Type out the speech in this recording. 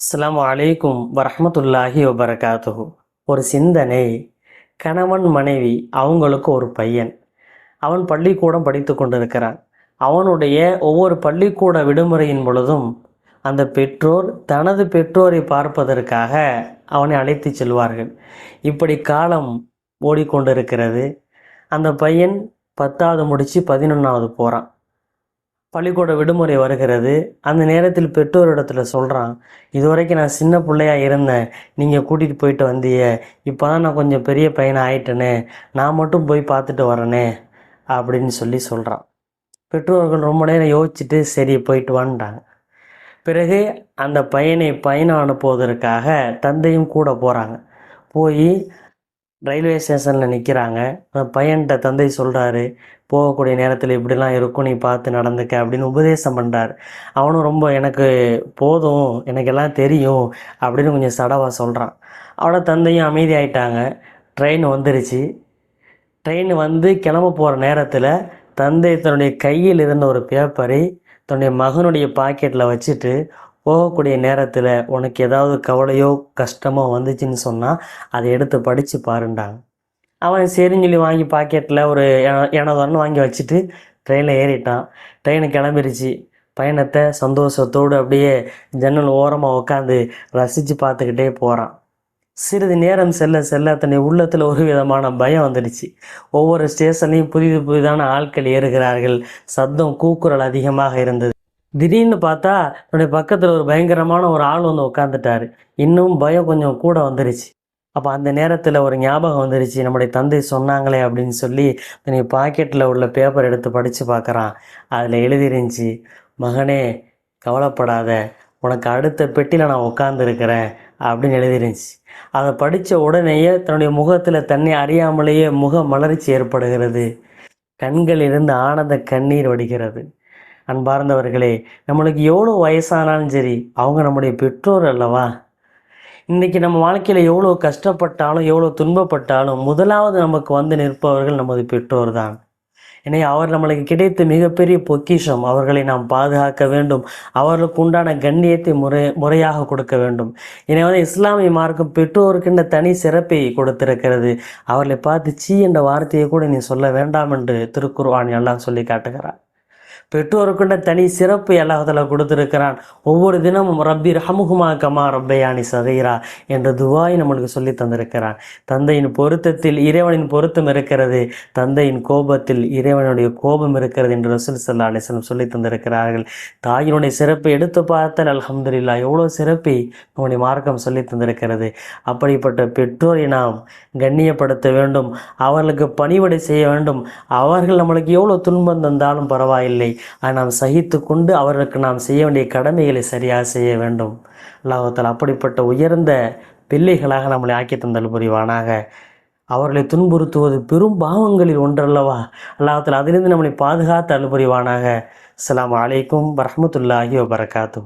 அஸ்லாம் வலைக்கும் வரமத்துல்லாஹி வபரகாத்துஹு. ஒரு சிந்தனை கணவன் மனைவி அவங்களுக்கு ஒரு பையன். அவன் பள்ளிக்கூடம் படித்து கொண்டிருக்கிறான். அவனுடைய ஒவ்வொரு பள்ளிக்கூட விடுமுறையின் பொழுதும் அந்த பெற்றோர் தனது பெற்றோரை பார்ப்பதற்காக அவனை அழைத்து செல்வார்கள். இப்படி காலம் ஓடிக்கொண்டிருக்கிறது. அந்த பையன் பத்தாவது முடித்து பதினொன்றாவது போகிறான் பள்ளிக்கூட விடுமுறை வருகிறது. அந்த நேரத்தில் பெற்றோரிடத்தில் சொல்கிறான் இதுவரைக்கும் நான் சின்ன பிள்ளையா இருந்தேன். நீங்கள் கூட்டிகிட்டு போயிட்டு வந்தீங்க. இப்போ தான் நான் கொஞ்சம் பெரிய பையனை ஆயிட்டேனே. நான் மட்டும் போய் பார்த்துட்டு வரேனே அப்படின்னு சொல்லி சொல்கிறான் பெற்றோர்கள் ரொம்ப நேரம் யோசிச்சுட்டு சரி போயிட்டு வந்துட்டாங்க பிறகு அந்த பையனை பயணம் அனுப்புவதற்காக தந்தையும் கூட போகிறாங்க போய் ரயில்வே ஸ்டேஷனில் நிற்கிறாங்க பையன்கிட்ட தந்தை சொல்கிறாரு போகக்கூடிய நேரத்தில் இப்படிலாம் இருக்கும் நீ பார்த்து நடந்துக்க அப்படின்னு உபதேசம் பண்ணுறார் அவனும் ரொம்ப எனக்கு போதும் எனக்கு எல்லாம் தெரியும் அப்படின்னு கொஞ்சம் சடவாக சொல்கிறான் அவனோட தந்தையும் அமைதியாயிட்டாங்க. ட்ரெயின் வந்துருச்சு. ட்ரெயின் வந்து கிளம்ப போகிற நேரத்தில் தந்தை தன்னுடைய கையில் இருந்த ஒரு பேப்பரை தன்னுடைய மகனுடைய பாக்கெட்டில் வச்சுட்டு போகக்கூடிய நேரத்தில் உனக்கு ஏதாவது கவலையோ கஷ்டமோ வந்துச்சுன்னு சொன்னால் அதை எடுத்து படித்து பாருண்டாங்க அவன் சரின்னு சொல்லி வாங்கி பாக்கெட்டில் ஒரு எனதொன்னு வாங்கி வச்சுட்டு ட்ரெயினில் ஏறிட்டான். ட்ரெயினு கிளம்பிருச்சு. பயணத்தை சந்தோஷத்தோடு அப்படியே ஜன்னல் ஓரமாக உட்காந்து ரசித்து பார்த்துக்கிட்டே போகிறான் சிறிது நேரம் செல்ல செல்ல தன்னை உள்ளத்தில் ஒரு விதமான பயம் வந்துடுச்சு. ஒவ்வொரு ஸ்டேஷன்லையும் புதிது புதிதான ஆட்கள் ஏறுகிறார்கள். சத்தம் கூக்குரல் அதிகமாக இருந்தது. திடீர்னு பார்த்தா என்னுடைய பக்கத்தில் ஒரு பயங்கரமான ஒரு ஆள் வந்து உட்காந்துட்டாரு இன்னும் பயம் கொஞ்சம் கூட வந்துருச்சு. அப்போ அந்த நேரத்தில் ஒரு ஞாபகம் வந்துருச்சு. நம்முடைய தந்தை சொன்னாங்களே அப்படின்னு சொல்லி தன்னை பாக்கெட்டில் உள்ள பேப்பர் எடுத்து படித்து பார்க்குறான் அதில் எழுதிருந்துச்சு மகனே கவலைப்படாத. உனக்கு அடுத்த பெட்டியில் நான் உட்காந்துருக்கிறேன் அப்படின்னு எழுதிருந்துச்சு. அதை படித்த உடனேயே தன்னுடைய முகத்தில் தன்னை அறியாமலேயே முக மலர்ச்சி ஏற்படுகிறது. கண்களிலிருந்து ஆனந்த கண்ணீர் வடிகிறது. அன்பார்ந்தவர்களே நம்மளுக்கு எவ்வளோ வயசானாலும் சரி அவங்க நம்முடைய பெற்றோர் அல்லவா? இன்றைக்கி நம்ம வாழ்க்கையில் எவ்வளோ கஷ்டப்பட்டாலும் எவ்வளோ துன்பப்பட்டாலும் முதலாவது நமக்கு வந்து நிற்பவர்கள் நமது பெற்றோர் தான். எனவே அவர் நம்மளுக்கு கிடைத்த மிகப்பெரிய பொக்கிஷம். அவர்களை நாம் பாதுகாக்க வேண்டும். அவர்களுக்கு உண்டான கண்ணியத்தை முறை முறையாக கொடுக்க வேண்டும். எனவே இஸ்லாமிய மார்க்கம் பெற்றோருக்கின்ற தனி சிறப்பை கொடுத்திருக்கிறது. அவர்களை பார்த்து சீ என்ற வார்த்தையை கூட நீ சொல்ல வேண்டாம் என்று திருக்குர்ஆன் எல்லாம் சொல்லி காட்டுகிறார். பெற்றோருக்குண்ட தனி சிறப்பு அல்லாஹால கொடுத்துருக்கிறான். ஒவ்வொரு தினமும் ரப்பி ரஹமுகுமா கமா ரப்பையானி சதைரா என்ற துவாய் நம்மளுக்கு சொல்லி தந்திருக்கிறான். தந்தையின் பொருத்தத்தில் இறைவனின் பொருத்தம் இருக்கிறது. தந்தையின் கோபத்தில் இறைவனுடைய கோபம் இருக்கிறது என்று ரசூல் சல்லா அலிஸ்லம் சொல்லி தந்திருக்கிறார்கள். தாயினுடைய சிறப்பை எடுத்து பார்த்தால் அலமதுல்லா எவ்வளோ சிறப்பை நம்முடைய மார்க்கம் சொல்லி தந்திருக்கிறது. அப்படிப்பட்ட பெற்றோரை நாம் கண்ணியப்படுத்த வேண்டும். அவர்களுக்கு பணிவிடை செய்ய வேண்டும். அவர்கள் நம்மளுக்கு எவ்வளோ துன்பம் தந்தாலும் பரவாயில்லை. அதை நாம் சகித்து கொண்டு அவர்களுக்கு நாம் செய்ய வேண்டிய கடமைகளை சரியாக செய்ய வேண்டும். அல்லாஹத்தால் அப்படிப்பட்ட உயர்ந்த பிள்ளைகளாக நம்மளை ஆக்கி தந்தல் புரிவானாக. அவர்களை துன்புறுத்துவது பெரும் பாவங்களில் ஒன்றல்லவா? அல்லாஹத்தில் அதிலிருந்து நம்மளை பாதுகாத்து அலுபுரிவானாக அஸ்லாம் வலைக்கும் வரமத்துல்லாஹி வபரகாத்து